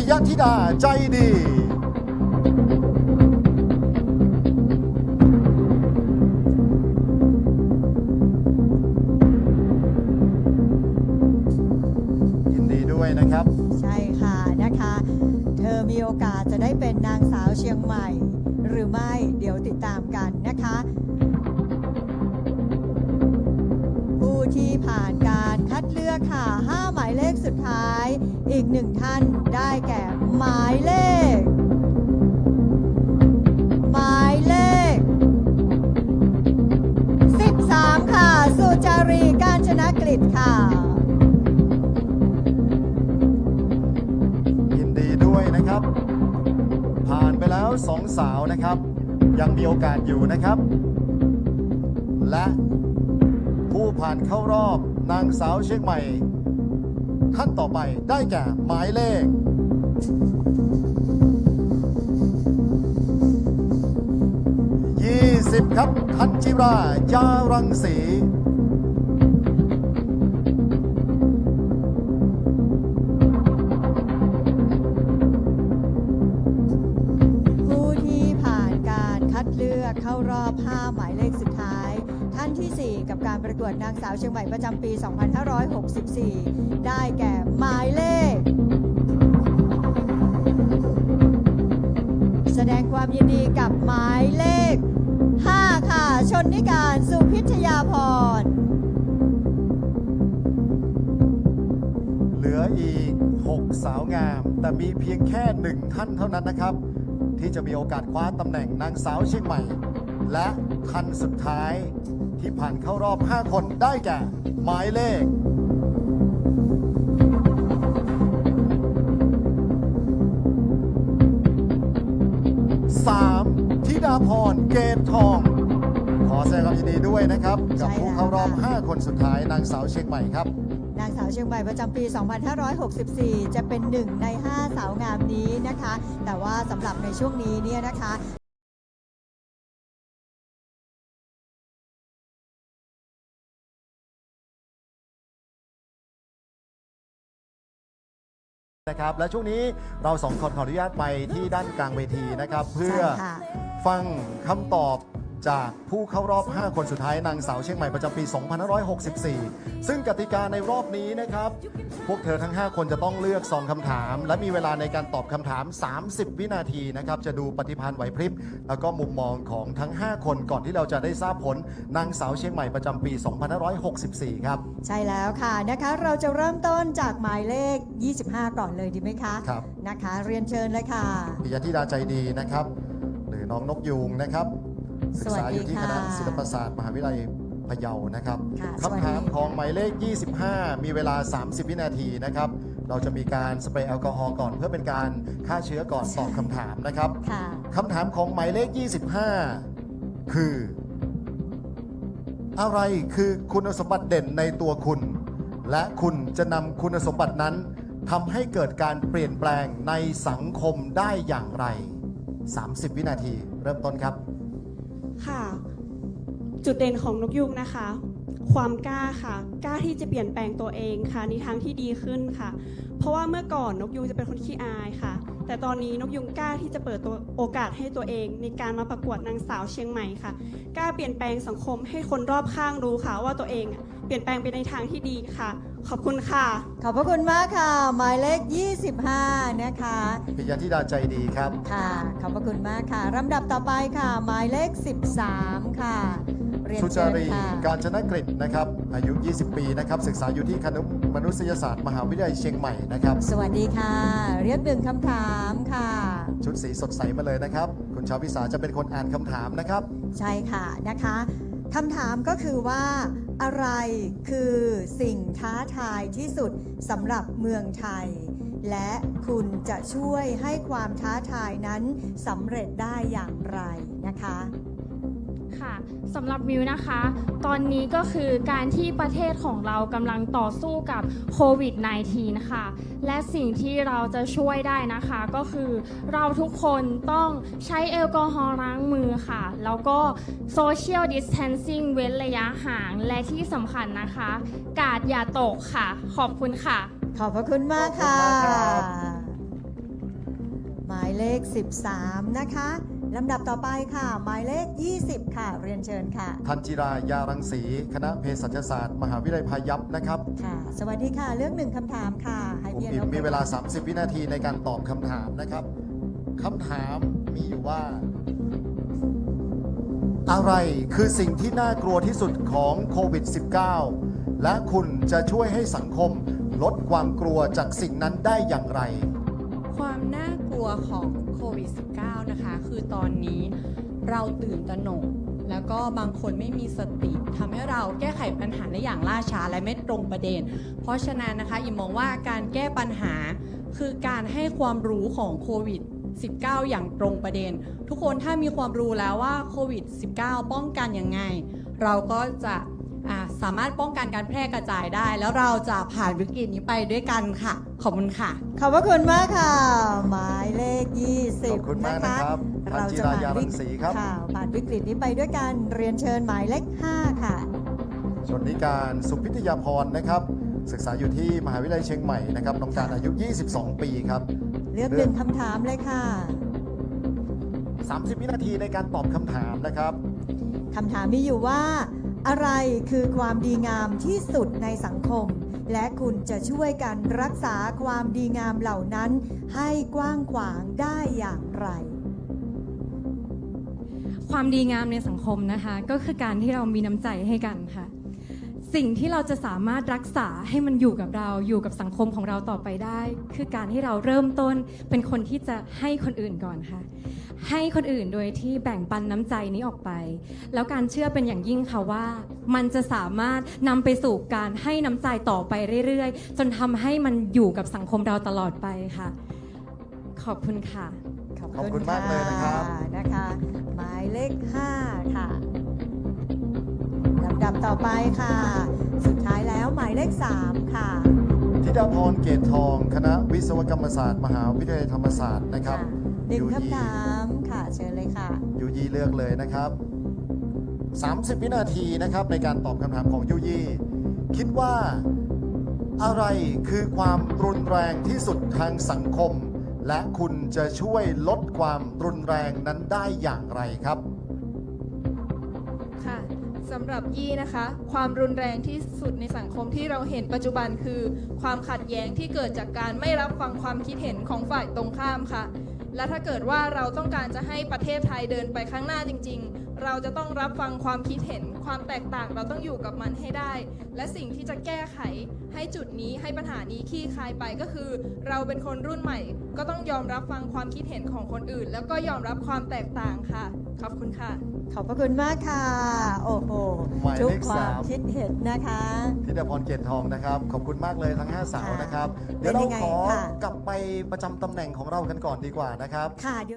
ปิยธิดาใจดียินดีด้วยนะครับ ใช่ค่ะนะคะ เธอมีโอกาสจะได้เป็นนางสาวเชียงใหม่ หรือไม่เดี๋ยวติดตามกันนะคะ ผู้ที่ผ่านการ ลือกค่ะ 5 หมายเลขสุดท้าย อีกหนึ่งท่านได้แก่หมายเลข หมายเลข 13 ค่ะ สุจารีการชนะกฤษค่ะ ยินดีด้วยนะครับ ผ่านไปแล้วสองสาวนะครับ ยังมีโอกาสอยู่นะครับ และผู้ผ่านเข้ารอบ นางสาวเชียงใหม่ ท่านต่อไปได้แก่หมายเลข 20 ครับทันจิรายารังสีผู้ที่ผ่านการคัดเลือกเข้ารอบ 5 หมายเลข ท่านทีสี่ 4 กับการประกวดนางสาวเชียงใหม่ประจำปี 2564 ได้แก่หมายเลข แสดงความยินดีกับหมายเลข 5 ค่ะ ชนนิการสุพิทยาพร เหลืออีก 6 สาวงาม แต่มีเพียงแค่หนึ่งท่านเท่านั้นนะครับ ที่จะมีโอกาสคว้าตำแหน่งนางสาวเชียงใหม่ และท่านสุดท้าย ที่ผ่านเข้ารอบ 5 คนได้แก่ หมายเลข 3. ธิดาพรเกตทอง ขอแสดงความยินดีด้วยนะครับ กับผู้เข้ารอบ 5 คนสุดท้ายนางสาวเชียงใหม่ครับ นางสาวเชียงใหม่ประจำปี 2564 จะเป็นหนึ่งใน 5 สาวงามนี้นะคะ แต่ว่าสำหรับในช่วงนี้เนี่ยนะคะ นะครับและช่วงนี้เราสองคนขออนุญาตไปที่ด้านกลางเวทีนะครับ เพื่อใช่ค่ะ ฟังคำตอบ จากผู้เข้ารอบ 5 คนสุดท้ายนางสาวเชียงใหม่ประจำปี 2564 ซึ่งกติกาในรอบนี้นะครับ พวกเธอทั้ง 5 คนจะต้องเลือกซองคำถาม และมีเวลาในการตอบคำถาม 30 วินาทีนะครับ จะดูปฏิพันธ์ไหวพริบ แล้วก็มุมมองของทั้ง 5 คนก่อนที่เราจะได้ทราบผลนางสาวเชียงใหม่ประจำปี 2564 ครับ ใช่แล้วค่ะนะคะ เราจะเริ่มต้นจากหมายเลข 25 ก่อนเลยดีไหมคะครับนะคะ เรียนเชิญเลยค่ะปิยธิดาใจดีนะครับ หรือน้องนกยูงนะครับ ศึกษาอยู่ที่สควัสดีณะค่ะศิลปศาสตร์มหาวิทยาลัยพะเยานะครับค่ะสวัสดีคำถามของหมายเลข 25 มีเวลา 30 วินาทีนะครับ เราจะมีการสเปรย์แอลกอฮอล์ก่อนเพื่อเป็นการฆ่าเชื้อก่อนตอบคำถามนะครับค่ะ คำถามของหมายเลข 25 คือ อะไรคือคุณสมบัติเด่นในตัวคุณ และคุณจะนำคุณสมบัตินั้นทำให้เกิดการเปลี่ยนแปลงในสังคมได้อย่างไร 30 วินาที เริ่มต้นครับ ค่ะ จุดเด่นของนกยุงนะคะ ความกล้าค่ะ กล้าที่จะเปลี่ยนแปลงตัวเองค่ะในทางที่ดีขึ้นค่ะ เพราะว่าเมื่อก่อนนกยุงจะเป็นคนขี้อายค่ะ แต่ตอนนี้นกยุงกล้าที่จะเปิดตัวโอกาสให้ตัวเอง ในการมาประกวดนางสาวเชียงใหม่ค่ะ กล้าเปลี่ยนแปลงสังคมให้คนรอบข้างรู้ค่ะว่าตัวเองอะเปลี่ยนแปลงไปในทางที่ดีค่ะ ขอบคุณค่ะ ขอบพระคุณมากค่ะ หมายเลข 25 นะคะปิยธิดาใจดีครับ ค่ะ ขอบพระคุณมากค่ะลำดับต่อไปค่ะ หมายเลข 13 ค่ะ เรียนสุเชิจาญรีค่ะ การชนะกฤษนะครับ อายุ 20 ปีนะครับ ศึกษาอยู่ที่คณะมนุษยศาสตร์มหาวิทยาลัยเชียงใหม่นะครับ สวัสดีค่ะ เรียกหนึ่งคำถามค่ะ ชุดสีสดใสมาเลยนะครับ คุณชาวพิสาจะเป็นคนอ่านคำถามนะครับ ใช่ค่ะนะคะคำถามก็คือว่า อะไรคือสิ่งท้าทายที่สุดสำหรับเมืองไทย และคุณจะช่วยให้ความท้าทายนั้นสำเร็จได้อย่างไรนะคะ ค่ะสำหรับวิวนะคะ ตอนนี้ก็คือการที่ประเทศของเรากำลังต่อสู้กับโควิด -19 ค่ะและสิ่งที่เราจะช่วยได้นะคะ ก็คือเราทุกคนต้องใช้แอลกอฮอล์ล้างมือค่ะ แล้วก็โซเชียลดิสเทนซิ่งเว้นระยะห่างและที่สำคัญนะคะ กาดอย่าตกค่ะ ขอบคุณค่ะ ขอบพระคุณมากค่ะขอบคุณมากครับหมายเลข 13 นะคะ ลำดับต่อไปค่ะ หมายเลข 20 ค่ะ เรียนเชิญค่ะ ทันจิรายารังสีคณะเภสัชศาสตร์ มหาวิทยาลัยพายัพนะครับ ค่ะ สวัสดีค่ะ เรื่องหนึ่งคำถามค่ะให้คุณพี่อิอมนพมีเวลา 30 วินาทีในการตอบคำถามนะครับคำถามมีอยู่ว่า อะไรคือสิ่งที่น่ากลัวที่สุดของโควิด -19 และคุณจะช่วยให้สังคมลดความกลัวจากสิ่งนั้นได้อย่างไร ความน่ากลัวของโควิด -19 นะคะ คือตอนนี้เราตื่นตระหนก แล้วก็บางคนไม่มีสติทำให้เราแก้ไขปัญหาได้อย่างล่าช้าและไม่ตรงประเด็น เพราะฉะนั้นนะคะอิมมองว่าการแก้ปัญหาคือการให้ความรู้ของโควิด19 อย่างตรงประเด็น ทุกคนถ้ามีความรู้แล้วว่าโควิด 19 ป้องกันยังไง เราก็จะ สามารถป้องกันการแพร่กระจายได้ แล้วเราจะผ่านวิกฤตนี้ไปด้วยกันค่ะ ขอบคุณค่ะ ขอบพระคุณมากค่ะ หมายเลข 20ขอบคุณมากนะครับเราจะทันจิรายารัวิงสีครับค่ะผ่านวิกฤตนี้ไปด้วยกันเรียนเชิญหมายเลข 5 ค่ะชนนิการสุพิทยาพรนะครับ ศึกษาอยู่ที่มหาวิทยาลัยเชียงใหม่นะครับน้องการอายุ 22 ปีครับ เลือกหนึ่งคำถามเลยค่ะ 30 วินาทีในการตอบคำถามนะครับคำถามมีอยู่ว่า อะไรคือความดีงามที่สุดในสังคม และคุณจะช่วยกันรักษาความดีงามเหล่านั้น ให้กว้างขวางได้อย่างไร ความดีงามในสังคมนะคะ ก็คือการที่เรามีน้ำใจให้กันค่ะ สิ่งที่เราจะสามารถรักษาให้มันอยู่กับเราอยู่กับสังคมของเราต่อไปได้ คือการที่เราเริ่มต้นเป็นคนที่จะให้คนอื่นก่อนค่ะ ให้คนอื่นโดยที่แบ่งปันน้ำใจนี้ออกไป แล้วการเชื่อเป็นอย่างยิ่งค่ะว่า มันจะสามารถนำไปสู่การให้น้ำใจต่อไปเรื่อยๆ จนทำให้มันอยู่กับสังคมเราตลอดไปค่ะ ขอบคุณค่ะขอบขอบคุณมากเลยนะครับนะคะ หมายเลข 5 ค่ะ ลำดับต่อไปค่ะ สุดท้ายแล้วหมายเลข 3 ค่ะ ธิดาพรเกตทอง คณะวิศวกรรมศาสตร์ มหาวิทยาลัยธรรมศาสตร์นะครับค่ะหนึ่งยูคำถามค่ะ เชิญเลยค่ะ ยูยี่เลือกเลยนะครับ 30 วินาทีนะครับในการตอบคำถามของยูยี่คิดว่าอะไรคือความรุนแรงที่สุดทางสังคม และคุณจะช่วยลดความรุนแรงนั้นได้อย่างไรครับ ค่ะ สำหรับยี่นะคะ ความรุนแรงที่สุดในสังคมที่เราเห็นปัจจุบันคือ ความขัดแย้งที่เกิดจากการไม่รับฟังความคิดเห็นของฝ่ายตรงข้ามค่ะ และถ้าเกิดว่าเราต้องการจะให้ประเทศไทยเดินไปข้างหน้าจริง ๆ เราจะต้องรับฟังความคิดเห็นความแตกต่างเราต้องอยู่กับมันให้ได้ และสิ่งที่จะแก้ไขให้จุดนี้ให้ปัญหานี้คลี่คลายไปก็คือ เราเป็นคนรุ่นใหม่ ก็ต้องยอมรับฟังความคิดเห็นของคนอื่น แล้วก็ยอมรับความแตกต่างค่ะ ขอบคุณค่ะ ขอบพระคุณมากค่ะ โอ้โหหมายเลขทุกความสามคิดเห็นนะคะ ธิดาพรเกตทองนะครับ ขอบคุณมากเลยทั้ง 5 สาวนะครับเป็นเดี๋ยวเรายังไงขอค่ะ กลับไปประจำตำแหน่งของเรากันก่อนดีกว่านะครับ ค่ะเดี๋ยว